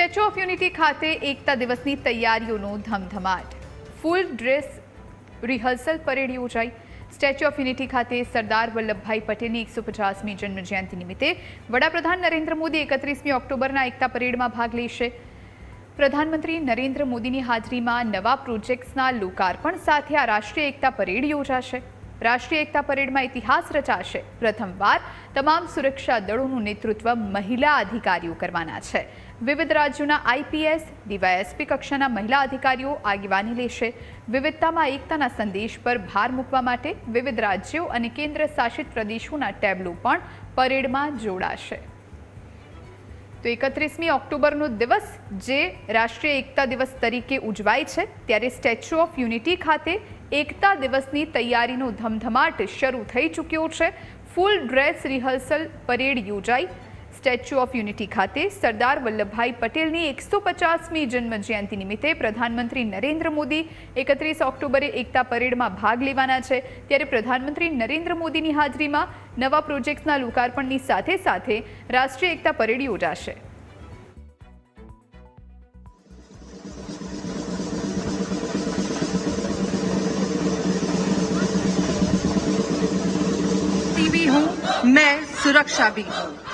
Statue of unity ખાતે એકતા દિવસની તૈયારીઓનો ધમધમાટ. ફૂલ ડ્રેસ રિહર્સલ પરેડ યોજાઈ. સ્ટેચ્યુ ઓફ યુનિટી ખાતે સરદાર વલ્લભભાઈ પટેલની એકસો પચાસમી જન્મજયંતિ નિમિત્તે વડાપ્રધાન નરેન્દ્ર મોદી એકત્રીસમી ઓક્ટોબરના એકતા પરેડમાં ભાગ લેશે. પ્રધાનમંત્રી નરેન્દ્ર મોદીની હાજરીમાં નવા પ્રોજેક્ટ્સના લોકાર્પણ સાથે આ રાષ્ટ્રીય એકતા પરેડ યોજાશે. રાષ્ટ્રીય એકતા પરેડમાં ઇતિહાસ રચાશે. પ્રથમવાર તમામ સુરક્ષા દળોનું નેતૃત્વ મહિલા અધિકારીઓ કરવાના છે. વિવિધ રાજ્યોના આઈપીએસ ડીવાયએસપી કક્ષાના મહિલા અધિકારીઓ આગેવાની લેશે. વિવિધતામાં એકતાના સંદેશ પર ભાર મૂકવા માટે વિવિધ રાજ્યો અને કેન્દ્ર શાસિત પ્રદેશોના ટેબ્લો પણ પરેડમાં જોડાશે. તો એકત્રીસમી ઓક્ટોબરનો દિવસ જે રાષ્ટ્રીય એકતા દિવસ તરીકે ઉજવાય છે, ત્યારે સ્ટેચ્યુ ઓફ યુનિટી ખાતે એકતા દિવસની તૈયારીનો ધમધમાટ શરૂ થઈ ચૂક્યો છે. ફૂલ ડ્રેસ રિહર્સલ પરેડ યોજાઈ. સ્ટેચ્યુ ઓફ યુનિટી ખાતે સરદાર વલ્લભભાઈ પટેલની એકસો પચાસમી જન્મજયંતિ નિમિત્તે પ્રધાનમંત્રી નરેન્દ્ર મોદી એકત્રીસ ઓક્ટોબરે એકતા પરેડમાં ભાગ લેવાના છે ત્યારે પ્રધાનમંત્રી નરેન્દ્ર મોદીની હાજરીમાં નવા પ્રોજેક્ટ્સના લોકાર્પણની સાથે સાથે રાષ્ટ્રીય એકતા પરેડ યોજાશે टीवी हूँ मैं सुरक्षा भी हूँ